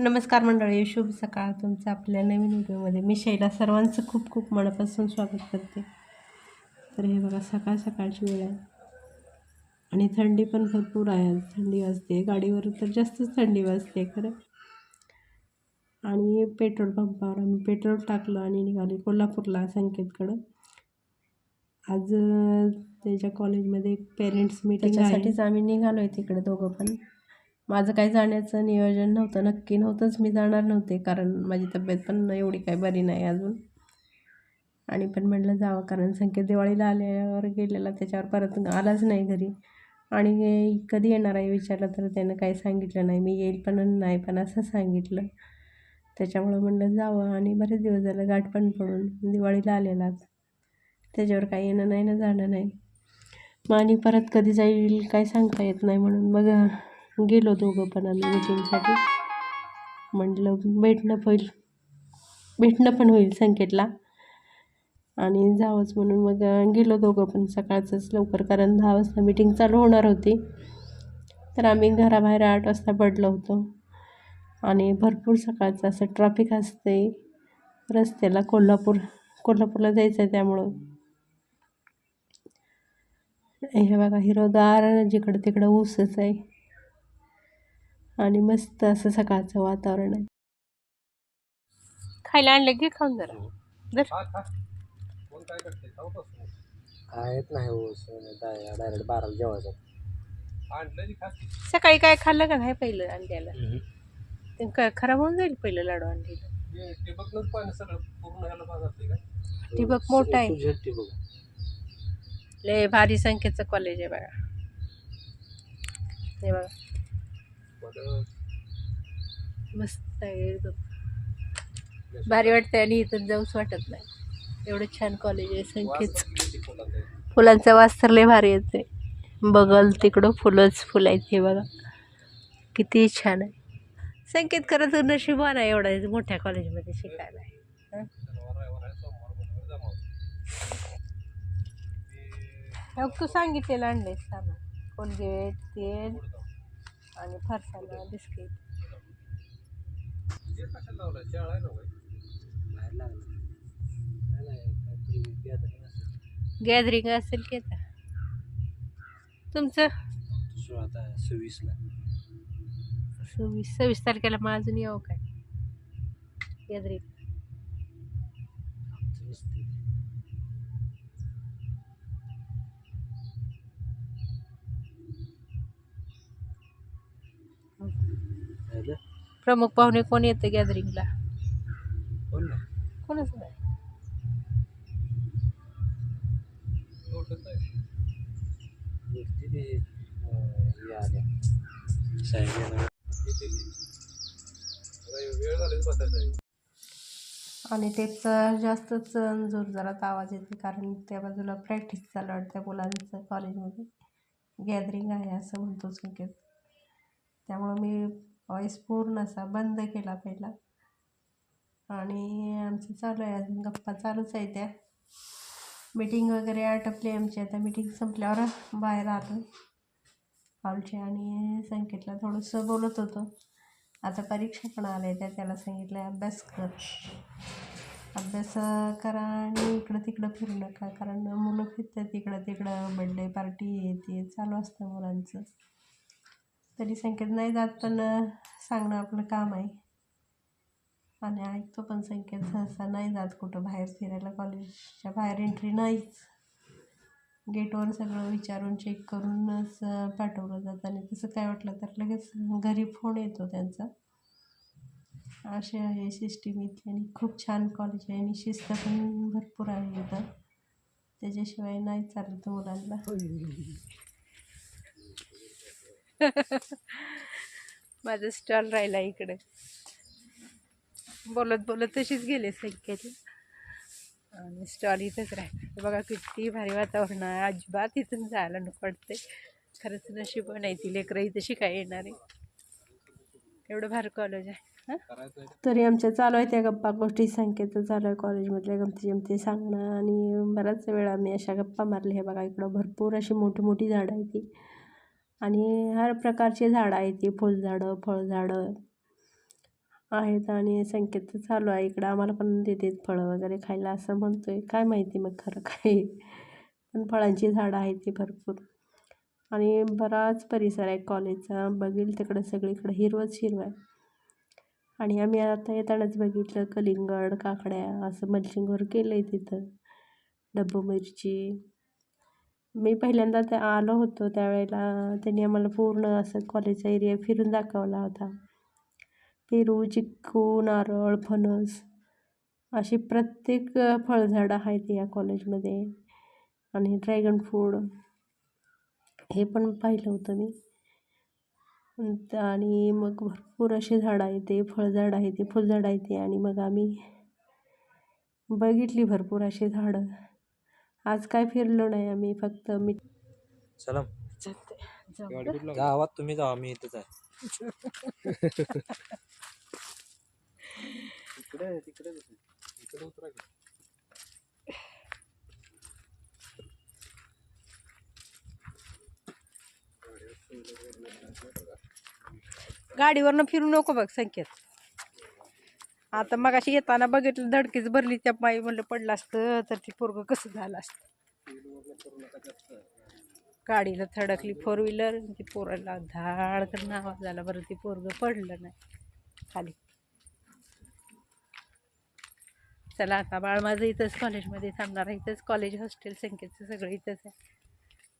नमस्कार मंडळी शुभ सकाळ. तुमचं आपल्या नवीन व्हिडिओमध्ये मी शैला. सर्वांचं खूप खूप मनापासून स्वागत करते. तर हे बघा सकाळ सकाळची वेळ आहे. आणि थंडी पण भरपूर आहे. थंडी वाजते. गाडीवर तर जास्तच थंडी वाजते खरं. आणि पेट्रोल पंपावर आम्ही पेट्रोल टाकलं आणि निघाले कोल्हापूरला संकेतकडं. आज त्याच्या कॉलेजमध्ये एक पेरेंट्स मीटिंग आम्ही निघालो आहे तिकडे दोघं पण. माझं काही जाण्याचं नियोजन नव्हतं नक्की नव्हतंच मी जाणार नव्हते कारण माझी तब्येत पण एवढी काही बरी नाही अजून. आणि पण म्हटलं जावं कारण संकेत दिवाळीला आल्यावर गेलेला त्याच्यावर परत आलाच नाही घरी. आणि कधी येणार आहे विचारलं तर त्यानं काही सांगितलं नाही मी येईल पण नाही पण असं सांगितलं. त्याच्यामुळं म्हणलं जावं आणि बरेच दिवस झालं गाठ पण पडून दिवाळीला आलेलाच. त्याच्यावर काही येणं नाही ना जाणं नाही. मग आणि परत कधी जाईल काही सांगता येत नाही म्हणून. मग गेलो दोघं पण आम्ही मीटिंगसाठी म्हटलं भेटणं होईल. भेटणं पण होईल संकेतला. आणि जावंच म्हणून मग गेलो दोघं पण सकाळचंच लवकर कारण दहा वाजता मीटिंग चालू होणार होती. तर आम्ही घराबाहेर आठ वाजता पडलो होतो. आणि भरपूर सकाळचं असं ट्रॅफिक असते. रस्त्याला कोल्हापूर कोल्हापूरला जायचं आहे त्यामुळं. हे बघा हिरोदार जिकडं तिकडं ऊसच आहे. आणि मस्त असं सकाळचं वातावरण आहे. खायला आणलं की खाऊन जरा. आहेत नाही हो डायरेक्ट बाराला जेवायचं. सकाळी काय खाल्लं का नाही पहिलं अंड्याला? ते काय खराब होऊन जाईल पहिलं लाडू अंडीला ठिबक मोठा आहे. बघ लय भारी संख्येचं कॉलेज आहे बघा. हे बघा. मस्त आहे एकदम भारी वाटतंय आणि इथून जाऊच वाटत नाही एवढं छान कॉलेज आहे संख्येचं फुलांचा वास तर लय भारी येते बगल तिकडं फुलंच फुलं आहेत हे बघा किती छान आहे संकेत खरं तर नशिबान आहे एवढा मोठ्या कॉलेजमध्ये शिकायला हं? हो, तू सांगितलेलं आणले सामान कोलगेट तेल आणि फरसाना बिस्किट. गॅदरिंग असेल. की आता. तुमचं? सव्वीसला. सव्वीस सव्वीस तारखेला मग अजून येऊ काय? गॅदरिंग प्रमुख पाहुणे कोण येतं गॅदरिंगला कोण कोणच नाही. व्यक्ती ते अं, हे आल्या. साहेब येणार. आणि तेच जास्तच जोर जरात आवाज येते कारण त्या बाजूला प्रॅक्टिस चालू आहे त्या मुलांचं कॉलेजमध्ये गॅदरिंग आहे असं म्हणतो संकेत त्यामुळं मी व्हॉईस पूर्ण असा बंद केला पहिला. आणि आमचं चालू आहे अजून गप्पा चालूच आहे त्या. मीटिंग वगैरे आटपली आमची आता मीटिंग संपल्यावर बाहेर आलो हॉलचे आणि संकेतला थोडंसं बोलत होतो. आता परीक्षा पण आल्या त्या त्याला सांगितलं अभ्यास कर. अभ्यास करा आणि इकडं तिकडं फिरू नका कारण मुलं फिरतात इकडं तिकडं बड्डे पार्टी हे ते चालू असतं मुलांचं. तरी संकेत नाही जात पण सांगणं आपलं काम आहे. आणि ऐकतो पण संकेत सहसा नाही जात कुठं बाहेर फिरायला. कॉलेजच्या बाहेर एंट्री नाहीच. गेटवर सगळं विचारून चेक करूनच पाठवलं जातं. आणि तसं काय वाटलं तर लगेच घरी फोन येतो त्यांचा. असे आहे सिस्टीम इथली. आणि खूप छान कॉलेज आहे. आणि शिस्त पण भरपूर आहे इथं. त्याच्याशिवाय नाही चालत मुलांना. माझं स्टॉल राहिला इकडे. बोलत बोलत तशीच गेले संख्येला आणि स्टॉल इथंच राहिला. बघा किती भारी वातावरण आहे. अजिबात इथून जायला नको वाटते खरंच नशीब नाही ती लेकरं इथं शिकाय येणार आहे. एवढं भारी कॉलेज आहे तरी आमच्या चालू आहे त्या गप्पा. गोष्टी संकेत चालू आहे कॉलेजमधल्या गमती जमती सांगणं. आणि बराच वेळा आम्ही अशा गप्पा मारल्या. हे बघा इकडं भरपूर अशी मोठी मोठी झाडं आहे ती. आणि हर प्रकारचे झाडं आहेत ती फुलझाडं फळझाडं आहेत आणि संकेत चालू आहे इकडं. आम्हाला पण देतात फळं वगैरे खायला असं म्हणतो आहे काय माहिती मग खरं काय? पण फळांची झाडं आहेत ती भरपूर. आणि बराच परिसर आहे कॉलेजचा. बघील तिकडं सगळीकडं. हिरवंच हिरवं आहे. आणि आम्ही आता येतानाच बघितलं कलिंगड काकड्या असं मल्चिंगवर केलं आहे तिथं. डब्बू मिरची. मी पहिल्यांदा त्या आलो होतो त्यावेळेला. त्यांनी आम्हाला पूर्ण असं कॉलेजचा एरिया फिरून दाखवला होता. पेरू चिक्कू नारळ फणस अशी प्रत्येक फळझाडं आहेत या कॉलेजमध्ये आणि ड्रॅगन फ्रूट हे पण पाहिलं होतं मी. आणि मग भरपूर असे झाडं आहेत ते फळझाड आहे ते फुलझाड आहे ते. आणि मग आम्ही बघितली भरपूर अशी झाडं. आज काय फिरलो नाही आम्ही फक्त मी चला. गावात तुम्ही जावा मी इथंच आहे. तिकडे तिकडे इकडे उतरा की. गाडीवरनं फिरू नको बघ संकेत. आता मग अशी येताना बघितलं धडकीच भरली त्या पायी म्हणलं पडलं असतं तर ती पोरग कसं झालं असतं. गाडीला थडकली फोर व्हीलर ती पोराला धाड तर नावा झाला बरं ती पोरग पडलं नाही खाली. चला आता बाळ माझं इथंच कॉलेजमध्ये थांबणार आहे इथंच कॉलेज हॉस्टेल संकेतचं सगळं इथंच आहे.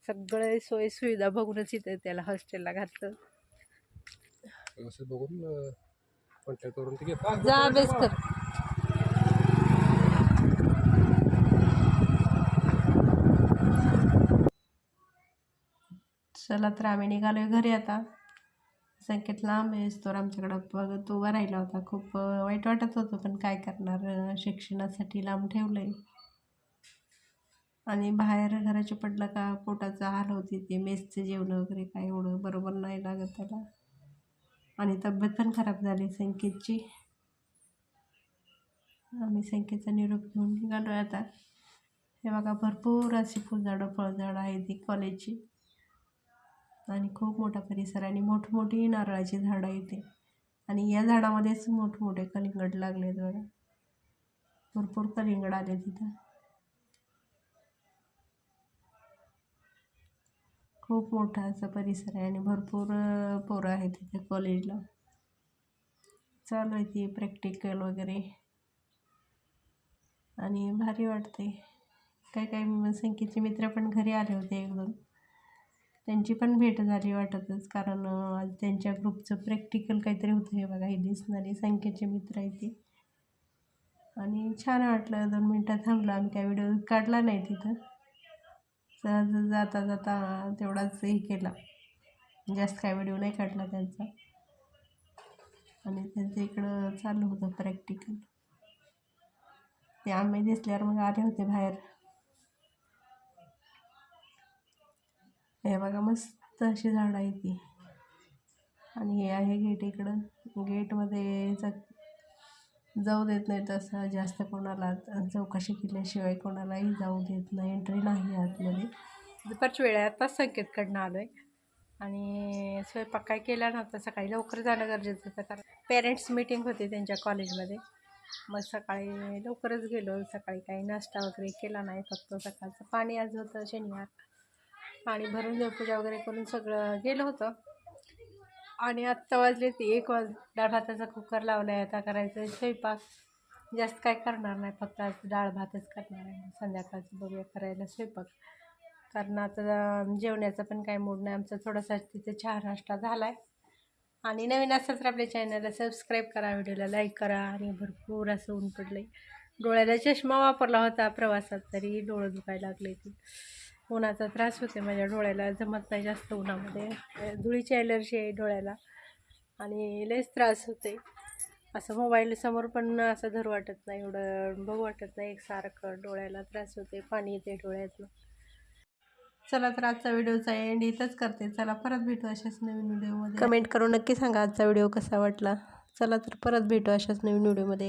सगळे सोय सुविधा बघूनच इथं त्याला हॉस्टेलला घातलं. बघून कॉन्टॅक्ट करून ते घेतो. जा अभ्यास कर. चला तर आम्ही निघालोय घरी आता. संकेत लांब आहे तर आमच्याकडं बघत उभा राहिला होता. खूप वाईट वाटत होतं पण काय करणार शिक्षणासाठी लांब ठेवलं आहे आणि बाहेर घराच्या पडलं का पोटाचा हाल होती ते मेसचं जेवण वगैरे काय एवढं बरोबर नाही लागत त्याला. आणि तब्येत पण खराब झाली. संकेतची आम्ही संकेतचा निरोप घेऊन निघालो आता. हे बघा भरपूर अशी फुलझाडं फळझाडं आहेत ती कॉलेजची आणि खूप मोठा परिसर आणि मोठमोठी नारळाची झाडं इथे. आणि या झाडामध्येच मोठमोठे कलिंगड लागले बघा. भरपूर कलिंगड आले तिथं खूप मोठा असा परिसर आहे आणि भरपूर पोरं आहेत तिथे कॉलेजला चालू आहे ती प्रॅक्टिकल वगैरे. आणि भारी वाटते काय काय म- संकेतचे मित्र पण घरी आले होते एक दोन त्यांची पण भेट झाली वाटतच कारण आज त्यांच्या ग्रुपचं प्रॅक्टिकल काहीतरी होतं हे बघा हे दिसणारे संख्येचे मित्र आहे ते. आणि छान वाटलं दोन मिनटं थांबलो आम्ही काय व्हिडिओ काढला नाही तिथं. सहज जाता जाता तेवढाच हे केला. जास्त काय व्हिडिओ नाही काढला त्यांचा. आणि त्यांचं इकडं चालू होतं प्रॅक्टिकल ते आम्ही दिसल्यावर मग आले होते बाहेर. हे बघा मस्त अशी झाडं आहे ती. आणि हे आहे गेट इकडं. गेटमध्ये ज जाऊ देत नाही तसं जास्त कोणाला चौकशी केल्याशिवाय कोणालाही जाऊ देत नाही एंट्री नाही आतमध्ये. दुपारची वेळ आहे आताच संकेतकडनं आलो आहे आणि स्वयंपाक काय केला नव्हता सकाळी लवकर जाणं गरजेचं होतं कारण पेरेंट्स मीटिंग होती त्यांच्या कॉलेजमध्ये मग सकाळी लवकरच गेलो सकाळी काही नाश्ता वगैरे केला नाही फक्त सकाळचं पाणी आज होतं शनिवार. पाणी भरून देवपूजा वगैरे करून सगळं गेलं होतं. आणि आत्ता वाजले ती एक वाज डाळ भाताचा कुकर लावला आहे आता करायचं स्वयंपाक. जास्त काय करणार नाही फक्त आज डाळ भातच करणार आहे. संध्याकाळचं बघूया करायला स्वयंपाक. कारण आता जेवण्याचा पण काही मूड नाही. आमचा थोडासा तिथे चहा नाश्ता झाला आहे आणि नवीन असेल तर आपल्या चॅनलला सबस्क्राईब करा व्हिडिओला लाईक करा. आणि भरपूर असं ऊन पडलं आहे डोळ्याला चष्मा वापरला होता प्रवासात तरी डोळं दुखायला लागले ती उन्हाचा त्रास होते माझ्या डोळ्याला जमत नाही जास्त उन्हामध्ये. धुळीची ॲलर्जी आहे डोळ्याला आणि लयच त्रास होते असं मोबाईल समोर पण असं धरू वाटत नाही एवढं बघू वाटत नाही एकसारखं डोळ्याला त्रास होते पाणी येते डोळ्यातनं. चला तर आजचा व्हिडिओचा एंड इथंच करते. चला परत भेटू अशाच नवीन व्हिडिओमध्ये. कमेंट करून नक्की सांगा आजचा व्हिडिओ कसा वाटला. चला तर परत भेटू अशाच नवीन व्हिडिओमध्ये.